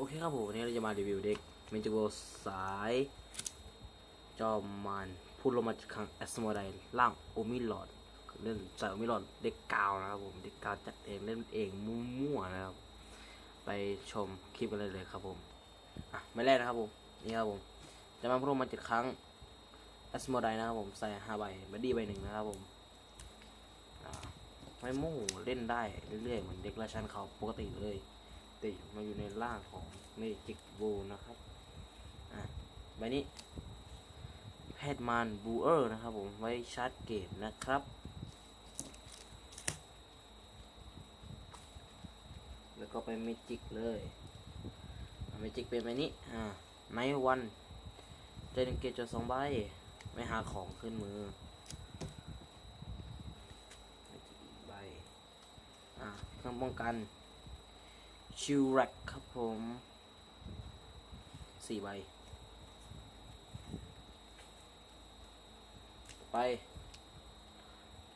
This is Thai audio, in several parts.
โอเคครับผมวันนี้เราจะมารีวิวเด็กเมจิโกสายจอมมานพูดลงมาจากครั้งแอสโมไดล่างโอมิลอดเล่นสายโอมิลอดเด็กกาวนะครับผมเด็กกาวจัดเองเล่นเองมั่วๆนะครับ ไปชมคลิปกันเลยเลยครับผมอะไม่แรกนะครับผมนี่ครับผมจะมาพูดลงมาจากครั้งแอสโมไดนะครับผมใส่ห้าใบบัดดี้ใบหนึ่งนะครับผมไม่โม่เล่นได้เรื่อยๆเหมือนเด็กราชันเขาปกติเลย ติมาอยู่ในร่างของเมจิกบูนะครับอะใบนี้แพทมานบูเออร์นะครับผมไว้ชาร์จเกตนะครับแล้วก็ไปเมจิกเลยเมจิกเป็นใบนี้ อ่าไนวันเจนเกตจดสองใบ ไม่หาของขึ้นมือเมจิกใบ อ่าเครื่องป้องกัน ชิวแร็กครับผมสี่ใบ ไป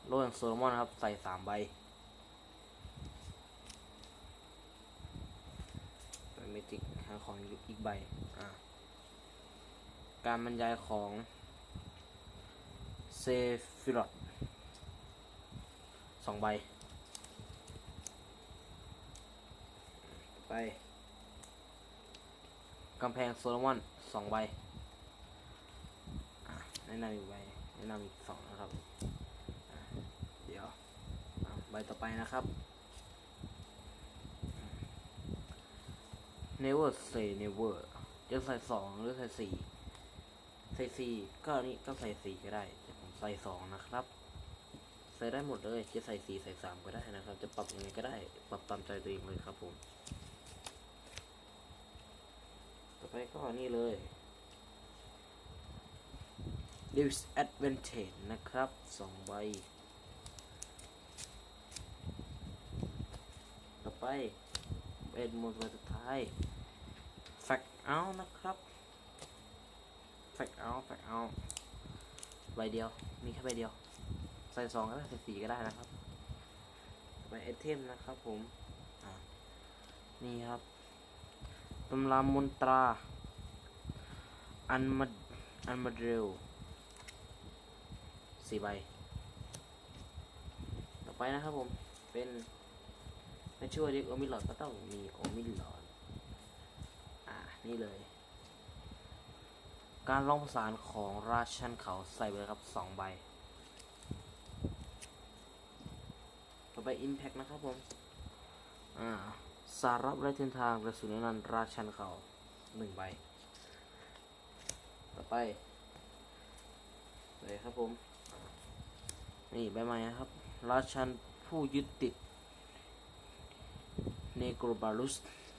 โล่อย่างโซโลมอนครับ ใส่สามใบเมจิกหาของอีกใบ อ่า การบรรยายของเซฟิรอตสองใบ ไปกำแพงโซโลมอนสองใบแนะนำอีกใบแนะนำอีกสองนะครับ เดี๋ยวใบต่อไปนะครับ never say never จะใส่สองหรือใส่สี่ใส่สี่ก็นนี้ก็ใส่สี่ก็ได้แต่ผมใส่สองนะครับ ใส่ได้หมดเลยจะใส่สี่ใส่สามก็ได้นะครับ จะปรับยังไงก็ได้ ปรับตามใจตัวเองเลยครับผม ต่อไป ก็นี่เลย Davis Advantage นะครับสองใบ ต่อไป เป็นหมวดใบสุดท้าย Fact Out นะครับ Fact Out Fact Out ใบเดียว มีแค่ใบเดียว ใส่สองก็ได้ใส่สี่ก็ได้นะครับต่อไอเทมนะครับผม นี่ครับตำรามนตรา อันมาอันมาเรลสี่ใบ ต่อไปนะครับผม เป็นไม่ช่วยเรียกโอมิลอดก็ต้องมีโอมิลอดอ่า นี่เลย การร้องประสานของราชันเขาใส่ไปเลยครับสองใบ ต่อไป Impact นะครับผม อ่า สารับและเส้นทางกระสุนนันราชันเขาหนึ่งใบ ไปเลยครับผม นี่ใบใหม่ครับ ราชันผู้ยึดติดเนโกรบารุส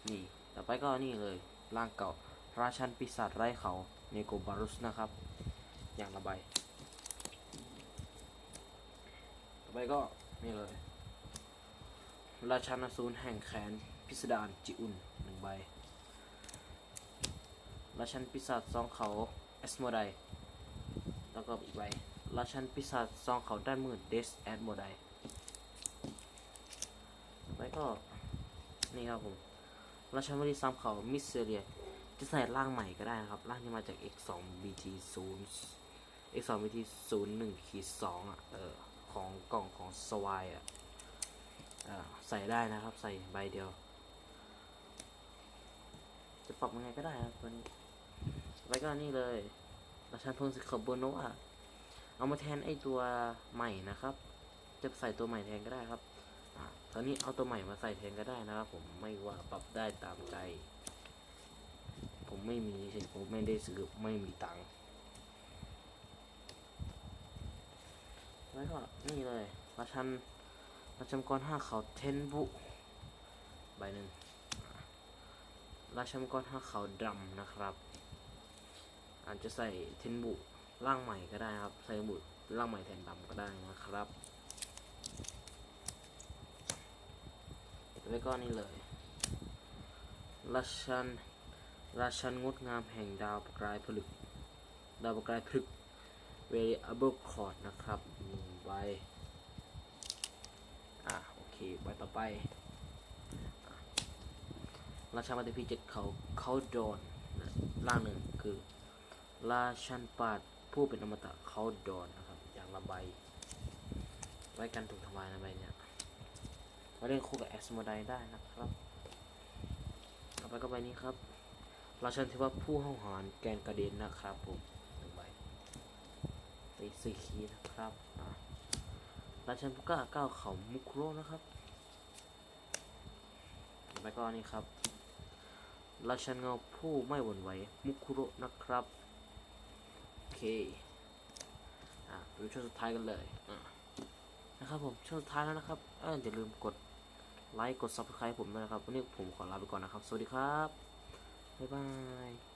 นี่ ต่อไปก็นี่เลย ร่างเก่า ราชันปีศาจไร้เขา เนโกรบารุสนะครับ อย่างละใบ ต่อไปก็นี่เลย ราชันอสูรแห่งแขนพิสดารจิอุนหนึ่งใบ ราชันปีศาจซองเขา สโมไดแล้วก็อีกใบราชันปีศาจซองเขาด้านมืดเดสแอดโมไดแล้วก็ นี่ครับผมราชันวลีซ้ำเขามิสเซเรียจะใส่ร่างใหม่ก็ได้นะครับ ร่างที่มาจาก X2 BT 0 X2 BT 0 1ขีด2อะเออของกล่องของสวายอะใส่ได้นะครับ ใส่ใบเดียว จะปรับยังไงก็ได้ครับตัวนี้ ไว้ก็นี่เลยราชันพงศิคาโบโนะเอามาแทนไอตัวใหม่นะครับ จะใส่ตัวใหม่แทนก็ได้ครับอ่าตอนนี้เอาตัวใหม่มาใส่แทนก็ได้นะครับ ผมไม่ว่าปรับได้ตามใจ ผมไม่มีเฉยผมไม่ได้ซื้อไม่มีตังค์ไว้ก็นี่เลยราชันราชมังกรห้าเขาเทนบุใบหนึ่งราชมังกรห้าเขาดำนะครับ อาจจะใส่เทนบุร่างใหม่ก็ได้ครับใส่บุร่างใหม่แทนดำก็ได้นะครับแล้วก็นี่เลยราชันราชันงดงามแห่งดาวประกายผลึก ดาวประกายผลึก variable chord นะครับหนึ่งใบอะโอเคใบต่อไปราชามาเตพีเจ็ดเขาเขาโดนร่างหนึ่งคือ ราชันปาดผู้เป็นอมตะเขาโดนนะครับ อย่างละใบ ไว้กันถูกทำลายนะใบเนี่ยมาเล่นคู่กับแอสโมไดได้นะครับต่อไปก็ใบนี้ครับราชันเทว่าผู้ห้าวหารแกนกระเด็นนะครับผมหนึ่งใบตีสี่คีนะครับอะราชันผู้กล้าก้าวเขามุคโรนะครับต่อไปก็นี้ครับราชันเงาผู้ไม่หวั่นไหวมุคุโรนะครับ เค อะไปดูช่วงสุดท้ายกันเลยอะนะครับผมช่วงสุดท้ายแล้วนะครับอออย่าลืมกดไลค์กด subscribe ผมด้วยนะครับ วันนี้ผมขอลาไปก่อนนะครับ สวัสดีครับ บ๊ายบาย